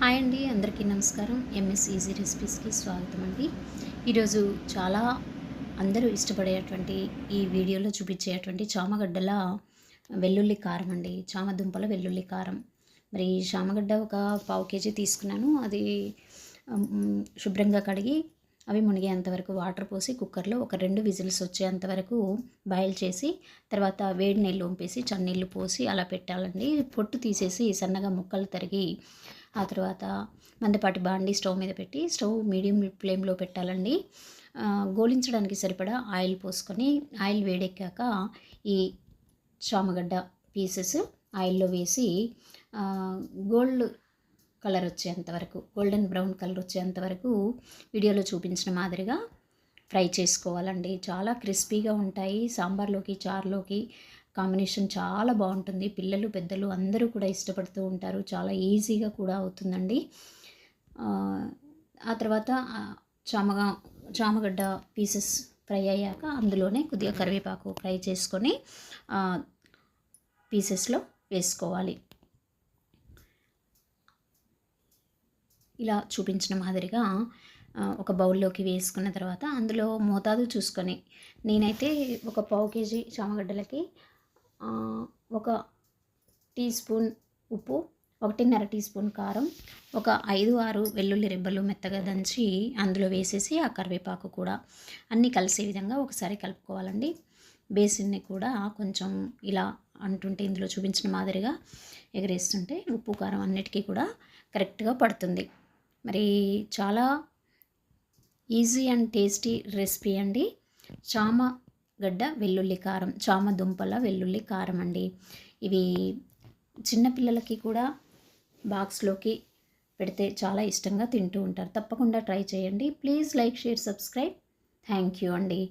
Hi అండి అందరికీ నమస్కారం. ఎంఎస్ ఈజీ రెసిపీస్కి స్వాగతం అండి. ఈరోజు చాలా అందరూ ఇష్టపడేటువంటి ఈ వీడియోలో చూపించేటువంటి చామగడ్డల వెల్లుల్లి కారం అండి. చామదుంపల వెల్లుల్లి కారం. మరి చామగడ్డ ఒక పావు కేజీ తీసుకున్నాను. అది శుభ్రంగా కడిగి అవి మునిగేంత వరకు వాటర్ పోసి కుక్కర్లో ఒక రెండు విజిల్స్ వచ్చేంత వరకు బాయిల్ చేసి తర్వాత వేడి నీళ్ళు వంపేసి చన్నీళ్ళు పోసి అలా పెట్టాలండి. పొట్టు తీసేసి సన్నగా ముక్కలు తరిగి ఆ తర్వాత మందపాటి బాండి స్టవ్ మీద పెట్టి స్టవ్ మీడియం ఫ్లేమ్లో పెట్టాలండి. గోలించడానికి సరిపడా ఆయిల్ పోసుకొని ఆయిల్ వేడెక్కాక ఈ చామగడ్డ పీసెస్ ఆయిల్లో వేసి గోల్డ్ కలర్ వచ్చేంత వరకు గోల్డెన్ బ్రౌన్ కలర్ వచ్చేంత వరకు వీడియోలో చూపించిన మాదిరిగా ఫ్రై చేసుకోవాలండి. చాలా క్రిస్పీగా ఉంటాయి సాంబార్లోకి చారులోకి. కాంబినేషన్ చాలా బాగుంటుంది. పిల్లలు పెద్దలు అందరూ కూడా ఇష్టపడుతూ ఉంటారు. చాలా ఈజీగా కూడా అవుతుందండి. ఆ, తర్వాత చామగా చామగడ్డ పీసెస్ ఫ్రై అయ్యాక అందులోనే కొద్దిగా కరివేపాకు ఫ్రై చేసుకొని పీసెస్లో వేసుకోవాలి. ఇలా చూపించిన మాదిరిగా ఒక బౌల్లోకి వేసుకున్న తర్వాత అందులో మోతాదు చూసుకొని నేనైతే ఒక పావు కేజీ చామగడ్డలకి ఒక టీ స్పూన్ ఉప్పు ఒకటిన్నర టీ స్పూన్ కారం ఒక ఐదు ఆరు వెల్లుల్లి రెబ్బలు మెత్తగా దంచి అందులో వేసేసి ఆ కరివేపాకు కూడా అన్నీ కలిసే విధంగా ఒకసారి కలుపుకోవాలండి. బేసిన్ని కూడా కొంచెం ఇలా అంటుంటే ఇందులో చూపించిన మాదిరిగా ఎగరేస్తుంటే ఉప్పు కారం అన్నిటికీ కూడా కరెక్ట్గా పడుతుంది. మరి చాలా ఈజీ అండ్ టేస్టీ రెసిపీ అండి. చామ గడ్డ వెల్లుల్లి కారం చామ దుంపల వెల్లుల్లి కారం అండి. ఇవి చిన్నపిల్లలకి కూడా బాక్స్లోకి పెడితే చాలా ఇష్టంగా తింటూ ఉంటారు. తప్పకుండా ట్రై చేయండి. Please like share subscribe. Thank you అండి.